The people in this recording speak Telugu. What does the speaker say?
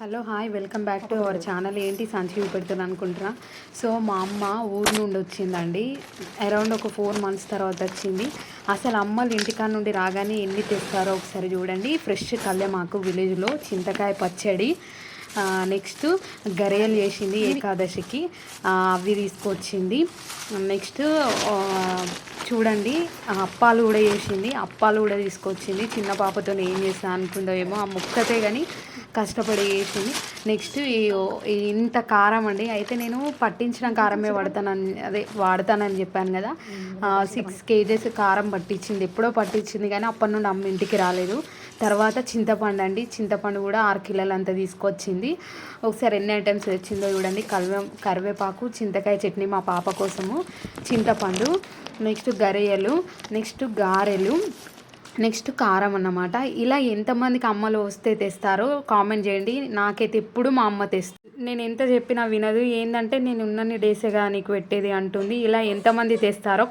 Hello hi welcome back to our channel. ఏంటి సంచి పెడుతున్నాను అనుకుంటున్నా? సో మా అమ్మ ఊరు నుండి వచ్చిందండి. అరౌండ్ ఒక ఫోర్ మంత్స్ తర్వాత వచ్చింది. అసలు అమ్మలు ఇంటికాడ నుండి రాగానే ఎన్ని తెస్తారో ఒకసారి చూడండి. ఫ్రెష్ కళ్యామాకు విలేజ్లో చింతకాయ పచ్చడి నెక్స్ట్ గరేలు చేసింది ఏకాదశికి అవి తీసుకొచ్చింది. నెక్స్ట్ చూడండి అప్పాలు కూడా చేసింది అప్పాలు కూడా తీసుకొచ్చింది. చిన్న పాపతో ఏం చేస్తా అనుకుందో ఏమో ఆ ముక్కతే కానీ కష్టపడి చేసింది. నెక్స్ట్ ఈ ఇంత కారం అండి. అయితే నేను పట్టించిన కారమే వాడతానని అదే వాడతానని చెప్పాను కదా. సిక్స్ కేజెస్ కారం పట్టించింది. ఎప్పుడో పట్టించింది కానీ అప్పటి నుండి అమ్మ ఇంటికి రాలేదు. తర్వాత చింతపండు అండి. చింతపండు కూడా ఆరు కిలోలు అంత తీసుకొచ్చింది. ఒకసారి ఎన్ని ఐటమ్స్ తెచ్చిందో చూడండి. కరివే కరివేపాకు చింతకాయ చట్నీ మా పాప కోసము. చింతపండు నెక్స్ట్ గరియలు నెక్స్ట్ గారెలు నెక్స్ట్ కారం అన్నమాట. ఇలా ఎంతమందికి అమ్మలు వస్తే తెస్తారో కామెంట్ చేయండి. నాకైతే ఎప్పుడు మా అమ్మ తెస్తుంది నేను ఎంత చెప్పినా వినదు. ఏంటంటే నేను ఉన్నన్ని డేసేగా నీకు పెట్టేది అంటుంది. ఇలా ఎంతమంది తెస్తారో